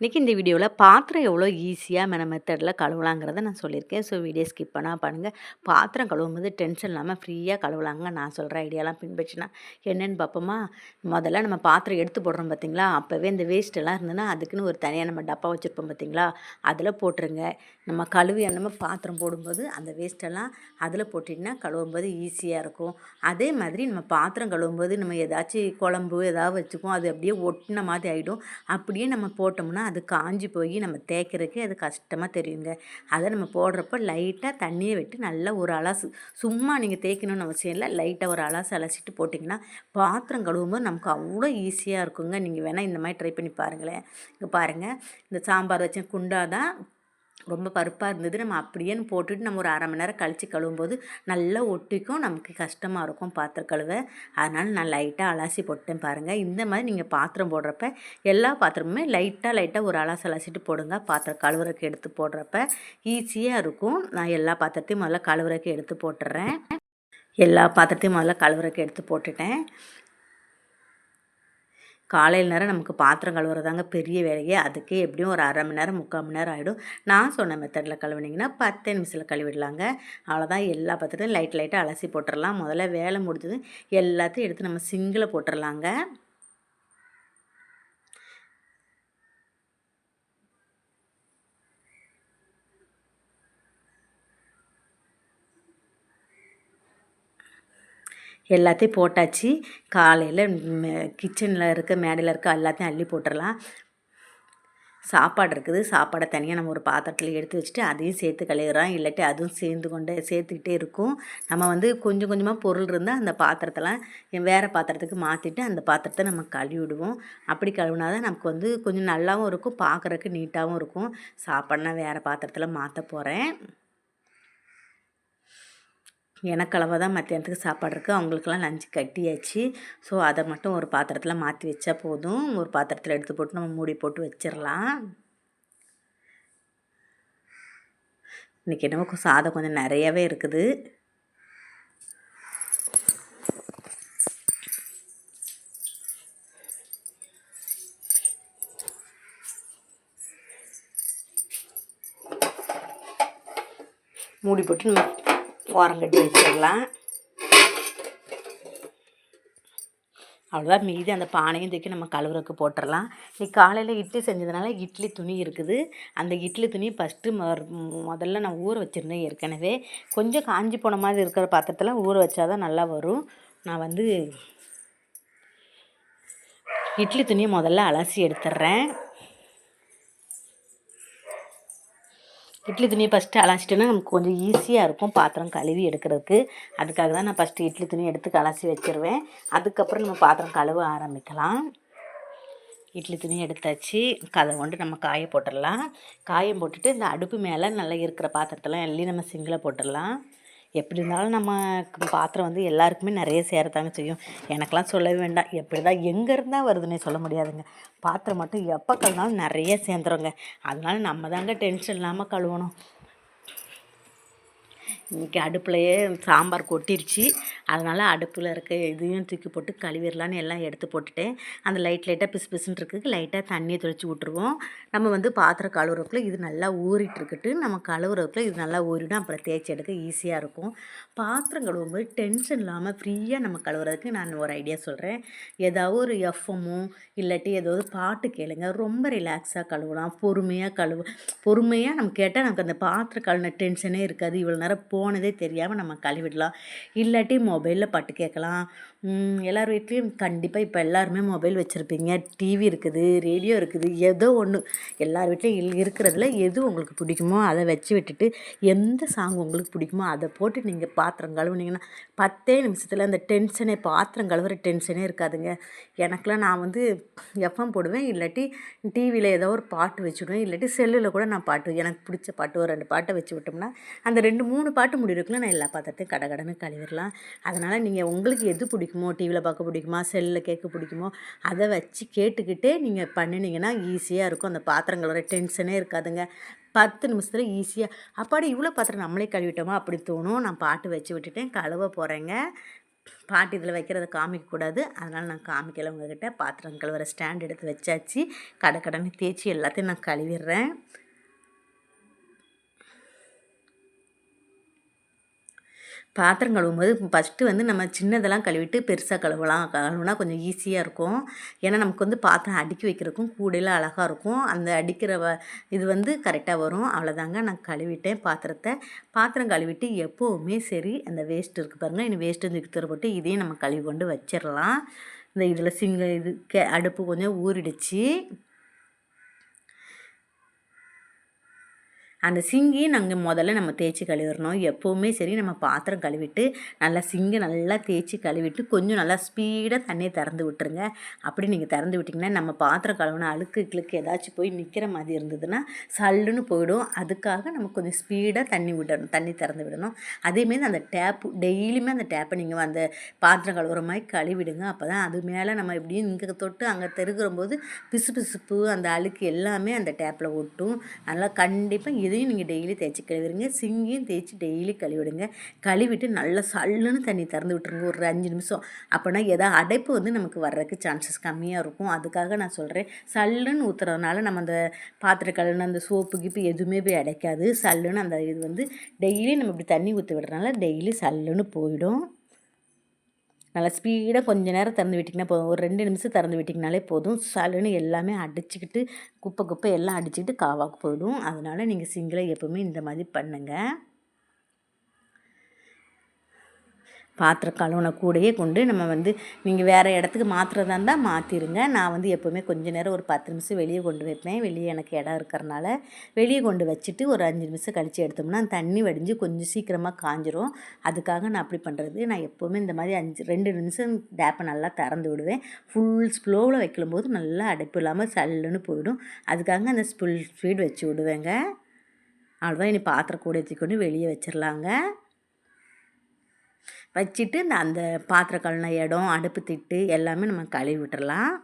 இன்றைக்கி இந்த வீடியோவில் பாத்திரம் எவ்வளோ ஈஸியாக மென மெத்தடில் கழுவலாங்கிறத நான் சொல்லியிருக்கேன். ஸோ வீடியோ ஸ்கிப் பண்ணால் பாருங்கள் பாத்திரம் கழுவும் போது டென்ஷன் இல்லாமல் ஃப்ரீயாக கழுவலாங்க. நான் சொல்கிற ஐடியாலாம் பின்பற்றினா என்னென்னு பார்ப்போமா முதல்ல நம்ம பாத்திரம் எடுத்து போடுறோம் பார்த்தீங்களா அப்போவே இந்த வேஸ்ட்டெல்லாம் இருந்ததுன்னா அதுக்குன்னு ஒரு தனியாக நம்ம டப்பா வச்சுருப்போம் பார்த்தீங்களா அதில் போட்டுருங்க. நம்ம கழுவி நம்ம பாத்திரம் போடும்போது அந்த வேஸ்ட்டெல்லாம் அதில் போட்டிங்கன்னா கழுவும் போது ஈஸியாக இருக்கும். அதே மாதிரி நம்ம பாத்திரம் கழுவும் போது நம்ம ஏதாச்சும் குழம்பு ஏதாவது வச்சுக்குவோம். அது அப்படியே ஒட்டின மாதிரி ஆகிடும் அப்படியே நம்ம போட்டோம்னா அது காஞ்சி போய் நம்ம தேய்க்கிறதுக்கு அது கஷ்டமாக தெரியுங்க. அதை நம்ம போடுறப்ப லைட்டாக தண்ணியை விட்டு நல்லா ஒரு அலசு சும்மா நீங்கள் தேய்க்கணும்னு அவசியம் இல்லை. லைட்டாக ஒரு அலசு அலசிட்டு போட்டிங்கன்னா பாத்திரம் கழுவும் போது நமக்கு அவ்வளோ ஈஸியாக இருக்குங்க. நீங்கள் வேணால் இந்த மாதிரி ட்ரை பண்ணி பாருங்களேன். இங்கே பாருங்கள் இந்த சாம்பார் வச்ச குண்டா தான் ரொம்ப பருப்பாக இருந்தது. நம்ம அப்படியேன்னு போட்டுட்டு நம்ம ஒரு அரை மணி நேரம் கழித்து கழுவும்போது நல்லா ஒட்டிக்கும். நமக்கு கஷ்டமாக இருக்கும் பாத்திரம் கழுவ. அதனால் நான் லைட்டாக அலாசி போட்டேன் பாருங்கள் இந்த மாதிரி நீங்கள் பாத்திரம் போடுறப்ப எல்லா பாத்திரமுமே லைட்டாக லைட்டாக ஒரு அலாசி அலாசிட்டு போடுங்க. பாத்திரம் கழுவுறக்கு எடுத்து போடுறப்ப ஈஸியாக இருக்கும். நான் எல்லா பாத்திரத்தையும் முதல்ல கழுவுறக்கு எடுத்து போட்டுடுறேன் எல்லா பாத்திரத்தையும் முதல்ல கழுவுறக்கு எடுத்து போட்டுட்டேன். காலையில் நேரம் நமக்கு பாத்திரம் கழுவுறதாங்க பெரிய வேலையே. அதுக்கே எப்படியும் ஒரு அரை மணி நேரம் முக்கால் மணி நேரம் ஆகிடும் நான் சொன்ன மெத்தடில் கழுவுனிங்கன்னா பத்து நிமிஷத்தில் கழுவிடலாங்க. அவ்வளோதான் எல்லா பாத்திரத்தையும் லைட் லைட்டாக அலசி போட்டுடலாம் முதல்ல வேலை முடிஞ்சது. எல்லாத்தையும் எடுத்து நம்ம சிங்கில் போட்டுடலாங்க எல்லாத்தையும் போட்டாச்சு. காலையில் கிச்சனில் இருக்க மேடையில் இருக்க எல்லாத்தையும் அள்ளி போட்டுடலாம் சாப்பாடு இருக்குது. சாப்பாடை தனியாக நம்ம ஒரு பாத்திரத்தில் எடுத்து வச்சுட்டு அதையும் சேர்த்து கழுவுறோம் இல்லாட்டி அதுவும் சேர்ந்து கொண்டு சேர்த்துக்கிட்டே இருக்கும். நம்ம வந்து கொஞ்சம் கொஞ்சமாக பொருள் இருந்தால் அந்த பாத்திரத்தெல்லாம் வேறு பாத்திரத்துக்கு மாற்றிட்டு அந்த பாத்திரத்தை நம்ம கழுவிடுவோம். அப்படி கழுவுனா தான் நமக்கு வந்து கொஞ்சம் நல்லாவும் இருக்கும். பார்க்குறக்கு நீட்டாகவும் இருக்கும். சாப்பாடுனா வேறு பாத்திரத்தில் மாற்ற போகிறேன் எனக்கு அளவாக தான் மத்தியானத்துக்கு சாப்பாடு இருக்குது அவங்களுக்கெல்லாம் லஞ்சு கட்டியாச்சு. ஸோ அதை மட்டும் ஒரு பாத்திரத்தில் மாற்றி வச்சா போதும். ஒரு பாத்திரத்தில் எடுத்து போட்டு நம்ம மூடி போட்டு வச்சிடலாம் இன்றைக்கி என்னமோ சாதம் கொஞ்சம் நிறையவே இருக்குது. மூடி போட்டு நம்ம ஓரம் கட்டி வச்சிடலாம். அவ்வளோதான் மீதி அந்த பானையும் தூக்கி நம்ம கழுவுறக்கு போட்டுடலாம். நீ காலையில் இட்லி செஞ்சதுனால இட்லி துணி இருக்குது. அந்த இட்லி துணி ஃபஸ்ட்டு முதல்ல நான் ஊற வச்சுருந்தேன் ஏற்கனவே. கொஞ்சம் காஞ்சி போன மாதிரி இருக்கிற பாத்திரத்தில் ஊற வச்சா தான் நல்லா வரும். நான் வந்து இட்லி துணியை முதல்ல அலசி எடுத்துட்றேன். இட்லி துணியை ஃபஸ்ட்டு அலசிட்டோன்னா நமக்கு கொஞ்சம் ஈஸியாக இருக்கும். பாத்திரம் கழுவி எடுக்கிறதுக்கு. அதுக்காக தான் நான் ஃபஸ்ட்டு இட்லி துணி எடுத்து கலசி வச்சுருவேன். அதுக்கப்புறம் நம்ம பாத்திரம் கழுவ ஆரம்பிக்கலாம். இட்லி துணி எடுத்தாச்சு. கதை கொண்டு நம்ம காய போட்டுடலாம். காயம் போட்டுட்டு இந்த அடுப்பு மேலே நல்லா இருக்கிற பாத்திரத்தெல்லாம் எல்லாம் நம்ம சிங்கில் போட்டுடலாம். எப்படி இருந்தாலும் நம்ம பாத்திரம் வந்து எல்லாருக்குமே நிறைய சேரத்தாங்க செய்யும். எனக்கெலாம் சொல்லவே வேண்டாம். எப்படி தான் எங்கே இருந்தால் வருதுன்னே சொல்ல முடியாதுங்க. பாத்திரம் மட்டும் எப்போ கழுந்தாலும் நிறைய சேர்ந்துருங்க. அதனால நம்ம தாங்க டென்ஷன் இல்லாமல் கழுவணும். இன்றைக்கி அடுப்புலையே சாம்பார் கொட்டிருச்சு. அதனால் அடுப்பில் இருக்க இதையும் தூக்கி போட்டு கழுவிடலான்னு எல்லாம் எடுத்து போட்டுட்டேன். அந்த லைட் லைட்டாக பிசு பிசுன்னு இருக்குது. லைட்டாக தண்ணியை தெளித்து விட்ருவோம் நம்ம வந்து பாத்திரம் கழுவுறதுக்குள்ள இது நல்லா ஊறிட்டு இருக்கட்டு நம்ம கழுவுறதுக்குள்ள இது நல்லா ஊறிடும். அப்புறம் தேய்ச்சி எடுக்க ஈஸியாக இருக்கும். பாத்திரம் கழுவும்போது டென்ஷன் இல்லாமல் ஃப்ரீயாக நம்ம கழுவுறதுக்கு நான் ஒரு ஐடியா சொல்கிறேன் ஏதாவது ஒரு எஃப்எம்மோ இல்லாட்டி ஏதாவது பாட்டு கேளுங்க. ரொம்ப ரிலாக்ஸாக கழுவலாம். பொறுமையாக கழுவு பொறுமையாக நம்ம கேட்டால் நமக்கு அந்த பாத்திரம் கழுவின டென்ஷனே இருக்காது. இவ்வளோ நேரம் போ போனதே தெரியாமல் நம்ம கழுவிடலாம். இல்லாட்டி மொபைலில் பாட்டு கேட்கலாம். எல்லார் வீட்லேயும் கண்டிப்பாக இப்போ எல்லாருமே மொபைல் வச்சுருப்பீங்க. டிவி இருக்குது ரேடியோ இருக்குது ஏதோ ஒன்று எல்லார் வீட்லேயும் இருக்கிறதுல எது உங்களுக்கு பிடிக்குமோ அதை வச்சு விட்டுட்டு எந்த சாங் உங்களுக்கு பிடிக்குமோ அதை போட்டு நீங்கள் பாத்திரம் கழுவுனீங்கன்னா பத்தே நிமிஷத்தில் அந்த டென்ஷனே பாத்திரம் கழுவுற டென்ஷனே இருக்காதுங்க. எனக்கெலாம் நான் வந்து எஃப்எம் போடுவேன். இல்லாட்டி டிவியில் ஏதோ ஒரு பாட்டு வச்சுடுவேன். இல்லாட்டி செல்லில் கூட நான் பாட்டு எனக்கு பிடிச்ச பாட்டு ஒரு ரெண்டு பாட்டை வச்சு விட்டோம்னா அந்த ரெண்டு மூணு பாட்டு முடிவுக்குள்ள நான் எல்லா பாத்திரத்தையும் கடை கடனை கழுவிடலாம். அதனால் நீங்கள் உங்களுக்கு எது பிடிக்கும் டிவியில் பார்க்க பிடிக்குமா? செல்லில் கேட்க பிடிக்குமோ? அதை வச்சு கேட்டுக்கிட்டே நீங்கள் பண்ணினீங்கன்னா ஈஸியாக இருக்கும். அந்த பாத்திரங்களோட டென்ஷனே இருக்காதுங்க. பத்து நிமிஷத்தில் ஈஸியாக அப்பாடி இவ்வளோ பாத்திரம் நம்மளே கழுவிட்டோமா? அப்படி தோணும். நான் பாட்டு வச்சு விட்டுட்டேன். கழுவ போகிறேங்க பாட்டி இதில் வைக்கிறத காமிக்கக்கூடாது அதனால் நான் காமிக்கல உங்ககிட்ட. பாத்திரம் கழுவுற ஸ்டாண்ட் எடுத்து வச்சாச்சு. கடை கடனை தேய்ச்சி எல்லாத்தையும் நான் கழுவிடுறேன். பாத்திரம் கழுவும்போது ஃபஸ்ட்டு வந்து நம்ம சின்னதெல்லாம் கழுவிட்டு பெருசாக கழுவலாம். கழுவுனா கொஞ்சம் ஈஸியாக இருக்கும். ஏன்னா நமக்கு வந்து பாத்திரம் அடுக்கி வைக்கிறதுக்கும் கூடையில் அழகாக இருக்கும். அந்த அடிக்கிற வ இது வந்து கரெக்டாக வரும். அவ்வளோதாங்க நான் கழுவிட்டேன் பாத்திரத்தை. பாத்திரம் கழுவிட்டு எப்போவுமே சரி அந்த வேஸ்ட் இருக்குது பாருங்கள் இன்னும் வேஸ்ட்டு வந்து தூர போட்டு இதையும் நம்ம கழுவி கொண்டு வச்சிடலாம். இந்த இதில் சிங்க இது கே அடுப்பு கொஞ்சம் ஊறிடுச்சு. அந்த சிங்கியும் நாங்கள் முதல்ல நம்ம தேய்ச்சி கழுவிடணும். எப்போவுமே சரி நம்ம பாத்திரம் கழுவிட்டு நல்லா சிங்கை நல்லா தேய்ச்சி கழுவிட்டு கொஞ்சம் நல்லா ஸ்பீடாக தண்ணியை திறந்து விட்டுருங்க. அப்படி நீங்கள் திறந்து விட்டிங்கன்னா நம்ம பாத்திரம் கழுவுன அழுக்கு கிழுக்கு ஏதாச்சும் போய் நிற்கிற மாதிரி இருந்ததுன்னா சல்லுன்னு போயிடும். அதுக்காக நம்ம கொஞ்சம் ஸ்பீடாக தண்ணி விடணும் தண்ணி திறந்து விடணும். அதேமாரி அந்த டேப்பு டெய்லியுமே அந்த டேப்பை நீங்கள் அந்த பாத்திரம் கழுவுற மாதிரி கழுவிடுங்க. அப்போ தான் அது மேலே நம்ம எப்படியும் இங்கே தொட்டு அங்கே தெருகிற போது பிசு பிசுப்பு அந்த அழுக்கு எல்லாமே அந்த டேப்பில் ஒட்டும். நல்லா கண்டிப்பாக இதையும் நீங்கள் டெய்லி தேய்ச்சி கழுவிடுங்க. சிங்கியும் தேய்ச்சி டெய்லி கழுவிடுங்க. கழுவிட்டு நல்லா சல்லுன்னு தண்ணி திறந்து விட்டுருங்க. ஒரு அஞ்சு நிமிஷம். அப்போனா எதாவது அடைப்பு வந்து நமக்கு வர்றதுக்கு சான்சஸ் கம்மியாக இருக்கும். அதுக்காக நான் சொல்கிறேன் சல்லுன்னு ஊற்றுறதுனால நம்ம அந்த பாத்திர கழுவுன அந்த சோப்பு கிப்பு எதுவுமே போய் அடைக்காது. சல்லுன்னு அந்த இது வந்து டெய்லி நம்ம இப்படி தண்ணி ஊற்றி விடுறதுனால டெய்லி சல்லுன்னு போயிடும். நல்லா ஸ்பீடாக கொஞ்ச நேரம் திறந்து விட்டிங்கன்னா போதும். ஒரு ரெண்டு நிமிஷம் திறந்து விட்டிங்கனாலே போதும். சலுன்னு எல்லாமே அடிச்சுக்கிட்டு குப்பை குப்பை எல்லாம் அடிச்சுக்கிட்டு காவாக்கு போயிடும். அதனால் நீங்கள் சிங்கிளை எப்போவுமே இந்த மாதிரி பண்ணுங்கள் பாத்திரம் கழுவுன கூடையே கொண்டு நம்ம வந்து நீங்கள் வேறு இடத்துக்கு மாற்றுறதா இருந்தால் மாற்றிடுங்க நான் வந்து எப்போவுமே கொஞ்ச நேரம் ஒரு பத்து நிமிஷம் வெளியே கொண்டு வைப்பேன். வெளியே எனக்கு இடம் இருக்கிறனால வெளியே கொண்டு வச்சுட்டு ஒரு அஞ்சு நிமிஷம் கழித்து எடுத்தோம்னா தண்ணி வடிஞ்சு கொஞ்சம் சீக்கிரமாக காஞ்சிரும். அதுக்காக நான் அப்படி பண்ணுறது நான் எப்போவுமே இந்த மாதிரி அஞ்சு ரெண்டு நிமிஷம் டேப்பை நல்லா திறந்து விடுவேன். ஃபுல் ஸ்லோவில் வைக்கும்போது நல்லா அடைப்பு இல்லாமல் சல்லுன்னு போயிடும். அதுக்காக அந்த ஸ்புல் ஸ்பீட் வச்சு விடுவேங்க. அவ்வளோதான் இனி பாத்திரம் கூட கொண்டு வெளியே வச்சிடலாங்க வச்சுட்டு இந்த அந்த பாத்திரம் கழுவின இடம் அடுப்பு திட்டு எல்லாமே நம்ம கழுவி விட்டுறலாம்.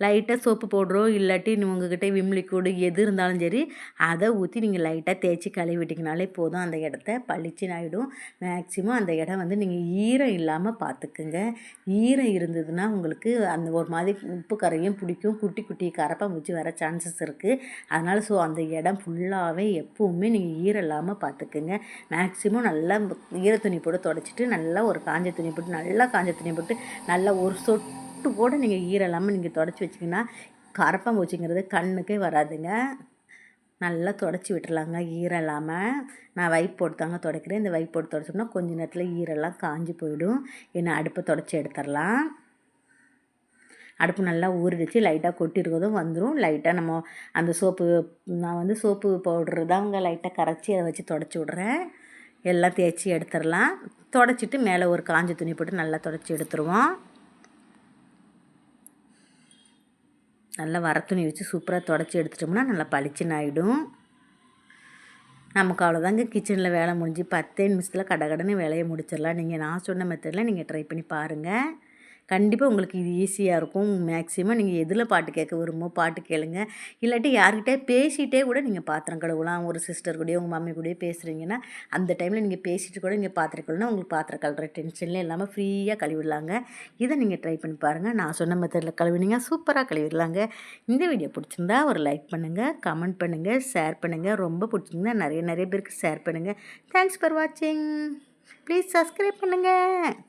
லைட்டாக சோப்பு பவுட்ரோ இல்லாட்டி உங்ககிட்ட விம் லிக்விடு எது இருந்தாலும் சரி அதை ஊற்றி நீங்கள் லைட்டாக தேய்ச்சி கழுவிட்டிங்கனாலே போதும். அந்த இடத்த பளிச்சுன்னு ஆகிடும் மேக்ஸிமம் அந்த இடம் வந்து நீங்கள் ஈரம் இல்லாமல் பார்த்துக்குங்க ஈரம் இருந்ததுன்னா உங்களுக்கு அந்த ஒரு மாதிரி உப்பு கரையும் பிடிக்கும். குட்டி குட்டி கரப்பாக முடிச்சு வர சான்சஸ் இருக்குது அதனால் ஸோ அந்த இடம் ஃபுல்லாகவே எப்போவுமே நீங்கள் ஈரம் இல்லாமல் பார்த்துக்குங்க மேக்ஸிமம் நல்லா ஈர துணி போட்டு தொடச்சிட்டு நல்லா ஒரு காஞ்ச துணி போட்டு நல்லா காஞ்ச துணி போட்டு நல்லா ஒரு சொட்டு பொட்டு கூட நீங்கள் ஈரலாமல் நீங்கள் தொடச்சி வச்சிங்கன்னா கரப்பாம்பூச்சிங்கிறது கண்ணுக்கே வராதுங்க. நல்லா தொடச்சி விட்டுறலாங்க. ஈரம் இல்லாமல் நான் வைப் போட்டு தாங்க துடைக்கிறேன். இந்த வைப் போட்டு தொடச்சோம்னா கொஞ்ச நேரத்தில் ஈரெல்லாம் காஞ்சி போயிடும். என்ன அடுப்பை தொடச்சி எடுத்துடலாம். அடுப்பு நல்லா ஊறிடுச்சு. லைட்டாக கொட்டிருக்கதும் வந்துடும் லைட்டாக நம்ம அந்த சோப்பு நான் வந்து சோப்பு பவுட்ரு தாங்க லைட்டாக கரைச்சி அதை வச்சு தொடச்சி விட்றேன். எல்லாம் தேய்ச்சி எடுத்துடலாம். தொடச்சிட்டு மேலே ஒரு காஞ்ச துணி போட்டு நல்லா தொடச்சி எடுத்துருவோம். நல்லா வர துணி வச்சு சூப்பராக தொடச்சி எடுத்துட்டோம்னா நல்லா பளிச்சுன்னு ஆகிடும் நமக்கு அவ்வளோதாங்க கிச்சனில் வேலை முடிஞ்சு பத்தே நிமிஷத்தில் கடை கடனை வேலையை முடிச்சிடலாம். நீங்கள் நான் சொன்ன மெத்தடில் நீங்கள் ட்ரை பண்ணி பாருங்கள் கண்டிப்பாக உங்களுக்கு இது ஈஸியாக இருக்கும். மேக்ஸிமம் நீங்கள் எதில் பாட்டு கேட்க விரும்போ பாட்டு கேளுங்க. இல்லாட்டி யார்கிட்டே பேசிகிட்டே கூட நீங்கள் பாத்திரம் கழுவலாம். ஒரு சிஸ்டர் கூடயோ உங்கள் மம்மி கூடயோ பேசுகிறீங்கன்னா அந்த டைமில் நீங்கள் பேசிட்டு கூட நீங்கள் பாத்திரம் கழுவினா உங்களுக்கு பாத்திரம் கழுவுற டென்ஷன்லேயே இல்லாமல் ஃப்ரீயாக கழுவிடலாங்க. இதை நீங்கள் ட்ரை பண்ணி பாருங்கள் நான் சொன்ன மெத்தடில் கழுவினீங்க சூப்பராக கழுவிடலாங்க. இந்த வீடியோ பிடிச்சிருந்தா ஒரு லைக் பண்ணுங்கள் கமெண்ட் பண்ணுங்கள் ஷேர் பண்ணுங்கள் ரொம்ப பிடிச்சிருந்தா நிறைய நிறைய பேருக்கு ஷேர் பண்ணுங்கள் தேங்க்ஸ் ஃபார் வாட்சிங் ப்ளீஸ் சப்ஸ்கிரைப் பண்ணுங்கள்